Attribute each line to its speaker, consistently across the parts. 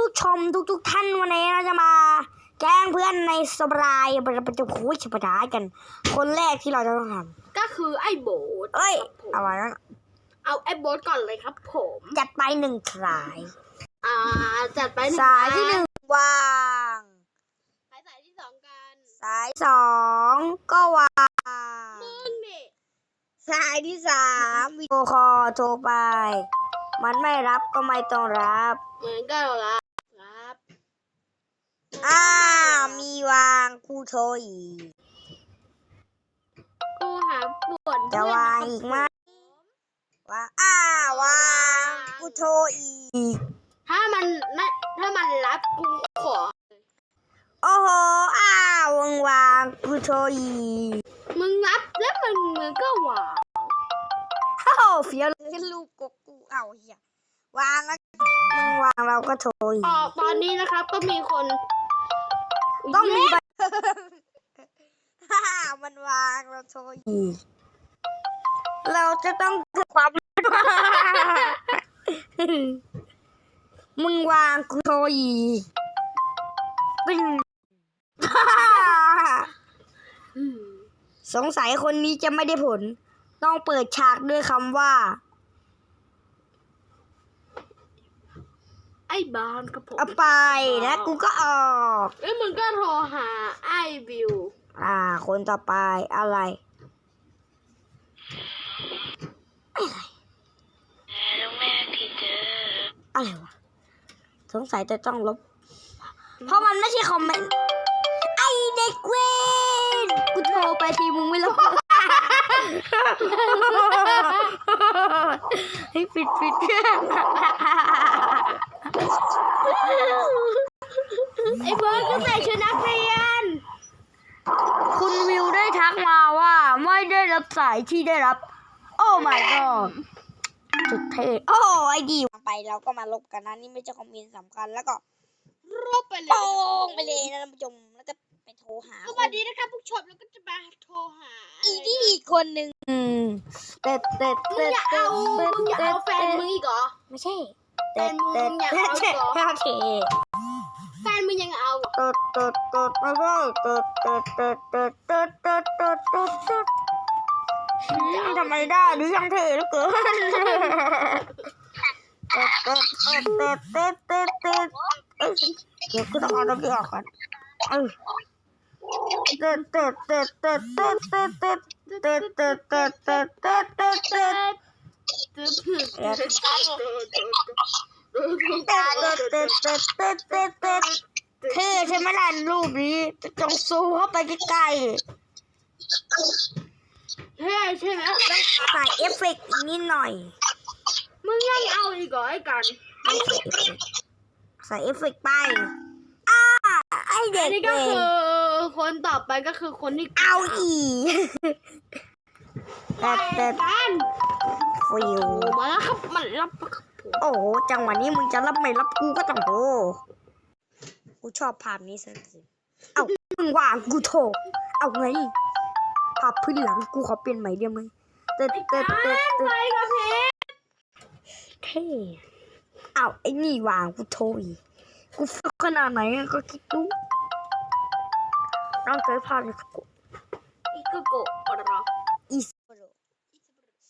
Speaker 1: ผู้ชมทุกๆท่านวันนี้เราจะมา แกล้งเพื่อนในสปรายเราไปจะคุยชิบะายกัน คนแรกที่เราจะต้องท
Speaker 2: ก็คือไอ้โบ๊ทำ
Speaker 1: เอ้ย
Speaker 2: ครับผม
Speaker 1: เอาไว้นะ
Speaker 2: เอาไอ้โบ๊ทก่อนเลยครับ ผม
Speaker 1: จัดไปหนึ่งสาย
Speaker 2: อ่าจัดไปหนึ่ง
Speaker 1: สายที่หนึ่งวาง
Speaker 2: สายสายที่สองกัน
Speaker 1: สายสองก็วาง
Speaker 2: มึงนี่
Speaker 1: สายที่สามวิดีโอคอลโทรไป มันไม่รับก็ไม่ต้องรับ
Speaker 2: เหมือนกันเหรอครับครับ
Speaker 1: อ้าวมีวาง กูโทรอีก
Speaker 2: กูหาปวด
Speaker 1: จะวางอีกไหมวางอ้าวางกูโทรอีก
Speaker 2: ถ้ามันไม่ถ้ามันรับกูขอ
Speaker 1: โอ้โห อ้าววางวางกูโทรอีก
Speaker 2: มึงรับแล้วมึงมึงก็วาง
Speaker 1: โอ้โหเฟี้ยวเลยลูกกกกูเอาเหี้ยวางแล้วมึงวางเราก็โทรอีก
Speaker 2: ออกตอนนี้นะครับก็มีคน
Speaker 1: ต้องมี
Speaker 2: เย้
Speaker 1: ใบ ฮ่ามันวางเราโทรอีกเราจะต้องเกิดความ มึงวางกูโทรอีกเป็น
Speaker 2: อืม
Speaker 1: สงสัยคนนี้จะไม่ได้ผล ต้องเปิดฉากด้วยคำว่า
Speaker 2: ไอ้บานครับผม
Speaker 1: เอาไปแล้วกูก็ออก
Speaker 2: แล้วมึงก็โทรหาไอ้บิว
Speaker 1: อ่า คนต่อไปอะไรอะไรวะสงสัยจะต้องลบ เพราะมันไม่ใช่คอมเมนต์ไอเด็กเวนกูโทรไปทีมึงไม่รับเฮ้ยปิดปิด
Speaker 2: ไอ้เบิร์ดก็ใส่ชุดนักเรียน
Speaker 1: คุณวิวได้ทักมาว่าไม่ได้รับสายที่ได้รับ โอ้ my god สุดเท่โอ้ไอดีไปเราก็มาลบกันนะ นี่ไม่ใช่คอมเมนต์สำคัญแล้วก็
Speaker 2: รบไปเลย
Speaker 1: โป้งไปเลยนะท่านผู้ชมแล้วก็ไปโทรหา
Speaker 2: สวัสดีนะครับผู้ชมแล้วก็จะมาโทรหา
Speaker 1: อีที่อีกคนหนึ่งอืมเต็ดเต็ด
Speaker 2: มึง
Speaker 1: เต็ด
Speaker 2: อย่า
Speaker 1: เต็
Speaker 2: เอา
Speaker 1: ด
Speaker 2: มึงอย่าเอาแฟนมึงอีกเหรอ
Speaker 1: ไม่ใช่
Speaker 2: แฟนมึงอย่าเอา
Speaker 1: เต็ด
Speaker 2: เหรอ
Speaker 1: โอเค
Speaker 2: แฟนมึงยังเอา
Speaker 1: เต็ดเต็ดเต็ดไม่ใช่เต็ดเต็ดเต็ดเต็ดเต็ดเต็ดเต็ดเต็ดเต็ดอืมทำไมได้หรือยังเท่เหลือเกินเต็ดเต็ดเต็ดเต็ดเต็ดเต็ดเอ้ยเดี๋ยวกูต้องเอาตะเกียบก่อนเออเต็ดเต็ดเต็ดเต็ดเต็ดเต็ดเต็ดเต็ดเต็ดเต็ดเต็ดเต็ดเต็ดเต็ดเท่ ใช่ไหมล่ะรูปนี้จงซูมเข้าไปใกล้
Speaker 2: เฮ้ยใช่ไหม
Speaker 1: ใส่เอฟเฟกต์อีกนิดหน่อย
Speaker 2: มึงยังเอาอีกเหรอไอ้กัน
Speaker 1: ใส่เอฟเฟกต์ไปอ้าไอเด็ก
Speaker 2: นนี้
Speaker 1: เอ
Speaker 2: ก็คือคนต่อไปก็คือคนที่
Speaker 1: เอา
Speaker 2: อี
Speaker 1: แต่แต่
Speaker 2: กัน
Speaker 1: ฟิว
Speaker 2: โอ้มาแล้วครับมันรับครับผม
Speaker 1: โอ้โหจังหวะนี้มึงจะรับไม่รับกูก็ต้องโอ้กูชอบภาพนี้สักทีเอามึงว่างกูโทรเอาไงภาพพื้นหลังกูขอเปลี่ยนใหม่ได้ไหมเต็ดเต็ดเต็ดเต็ด
Speaker 2: ไปกับเพชร
Speaker 1: เท่อ้าวไอ้นี่วางกูโทรอีกกูฟักขนาดไหนอะก็คิดดูต้องใช้ภาพในสกุล
Speaker 2: อีกโกโกะเหร อ
Speaker 1: อีสโปร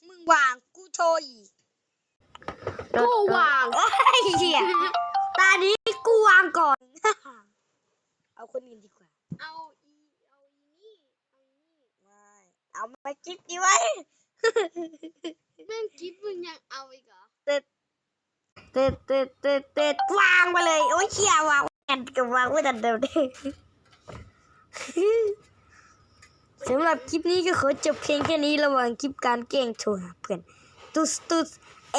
Speaker 1: มึงวางกูโทรอีก
Speaker 2: กูวาง
Speaker 1: เอ้ยเหี้ยตานี้กูวางก่อน เอาคนอื่นดีกว่า
Speaker 2: เอาอีเอาอีนี่เอาอีนี่
Speaker 1: ไม่เอามาคิดดีไว้
Speaker 2: แม่งกิฟมึงยังเอาอีกเหรอ
Speaker 1: เต็ดเต็ดเต็ดเต็ดเต็ดวางไปเลย โอ้ยเชี่ยวางกันกับวางไว้แต่เดิม สำหรับคลิปนี้ก็ขอจบเพียงแค่นี้ระหว่างคลิปการแกล้งโทรหาเพื่อน ตุสตุสเอ